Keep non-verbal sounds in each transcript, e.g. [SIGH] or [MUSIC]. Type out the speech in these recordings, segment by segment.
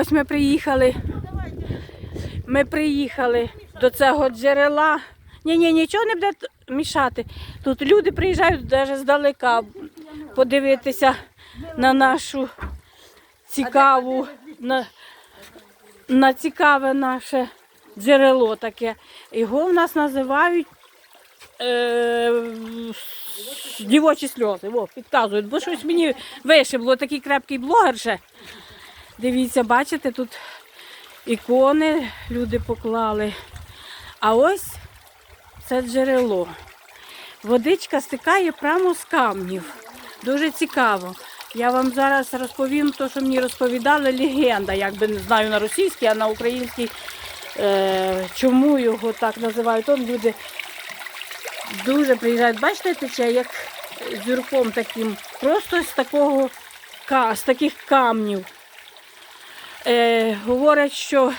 Ось ми приїхали. Ми приїхали до цього джерела. Ні, ні, нічого не буде мішати. Тут люди приїжджають навіть здалека подивитися на нашу цікаву, на, на цікаве наше джерело таке. Його в нас називають е, дівочі сльози. Во, підказують, бо щось мені вишибло, такий крепкий блогер ще. Дивіться, бачите, тут ікони люди поклали. А ось це джерело. Водичка стикає прямо з камнів. Дуже цікаво. Я вам зараз розповім те, що мені розповідали легенда, якби не знаю на російській, а на українській. Е, чому його так називають? От люди дуже приїжджають. Бачите, тече як зюрком таким, просто з такого з таких камнів. Е, говорять, що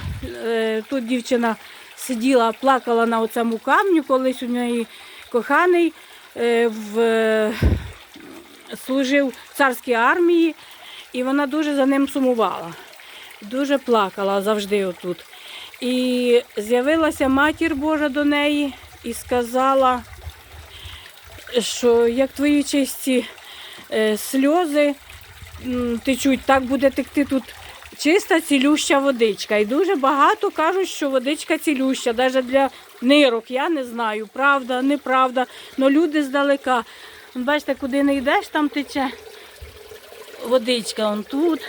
е, тут дівчина сиділа, плакала на цьому камню, колись у неї коханий е, в, е, служив в царській армії, і вона дуже за ним сумувала. Дуже плакала завжди отут. І з'явилася матір Божа до неї і сказала, що як твої чисті е, сльози течуть, так буде текти тут чиста цілюща водичка. І дуже багато кажуть, що водичка цілюща, навіть для нирок. Я не знаю, правда, неправда. але люди здалека. Бачите, куди не йдеш, там тече водичка. Вон тут.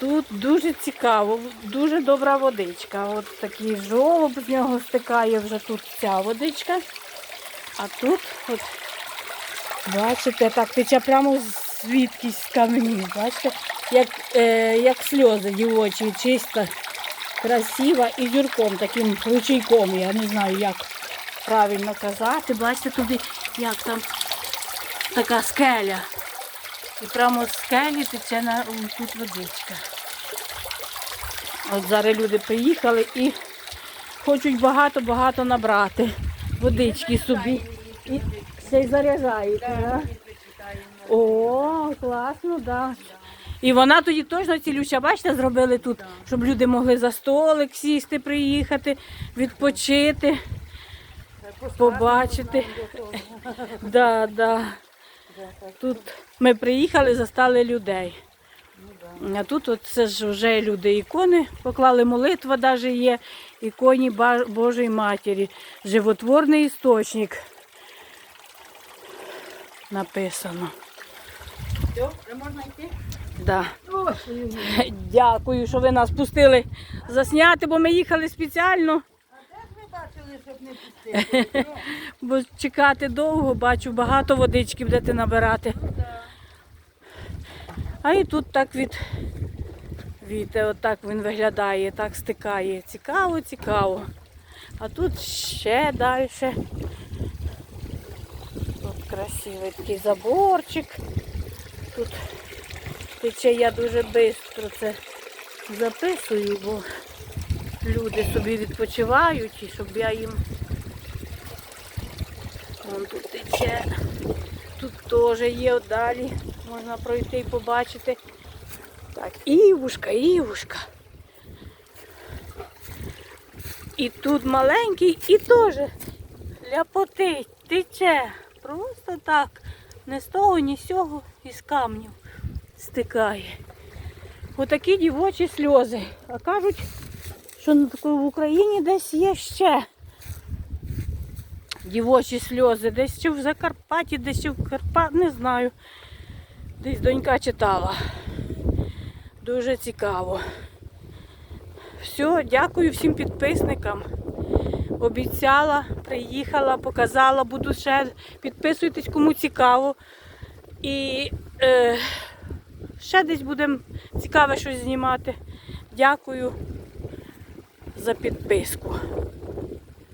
Тут дуже цікаво, дуже добра водичка. От такий жолоб з нього стикає вже тут ця водичка. А тут, от, бачите, так тече прямо звідкись з каменів. Бачите, як, е, як сльози дівочі, чиста, красива і зюрком, таким ручейком. Я не знаю, як правильно казати. Бачите, туди, як там така скеля. І прямо з скелі тече на тут водичка. От зараз люди приїхали і хочуть багато-багато набрати водички собі. І й заряджають. да? О, класно, так. Да. І вона тоді точно цілюща, бачите, зробили тут, щоб люди могли за столик сісти, приїхати, відпочити, побачити. [LAUGHS] Да, да. Тут ми приїхали, застали людей. А тут от це ж вже люди ікони поклали, молитва навіть є, іконі Божої Матері, животворний істочник написано. Все, можна йти? Да. Дякую, що ви нас пустили засняти, бо ми їхали спеціально, бо чекати довго, бачу, багато водички будете набирати. А і тут так від віте, отак він виглядає, так стикає. Цікаво, цікаво. А тут ще далі. Тут красивий такий заборчик. Тут тече я дуже швидко це записую, бо люди собі відпочивають і щоб я їм. Вон тут тече. Тут теж є далі. Можна пройти і побачити. Так, івушка, івушка. І тут маленький, і теж ляпотить, тече. Просто так. Не з того, ні з цього, із камнів стикає. Отакі дівочі сльози. А кажуть, що в Україні десь є ще дівочі сльози. Десь чи в Закарпатті, десь чи в Карпат, не знаю. Десь донька читала. Дуже цікаво. Все, дякую всім підписникам. Обіцяла, приїхала, показала, буду ще. Підписуйтесь, кому цікаво. І е, ще десь будемо цікаве щось знімати. Дякую за підписку.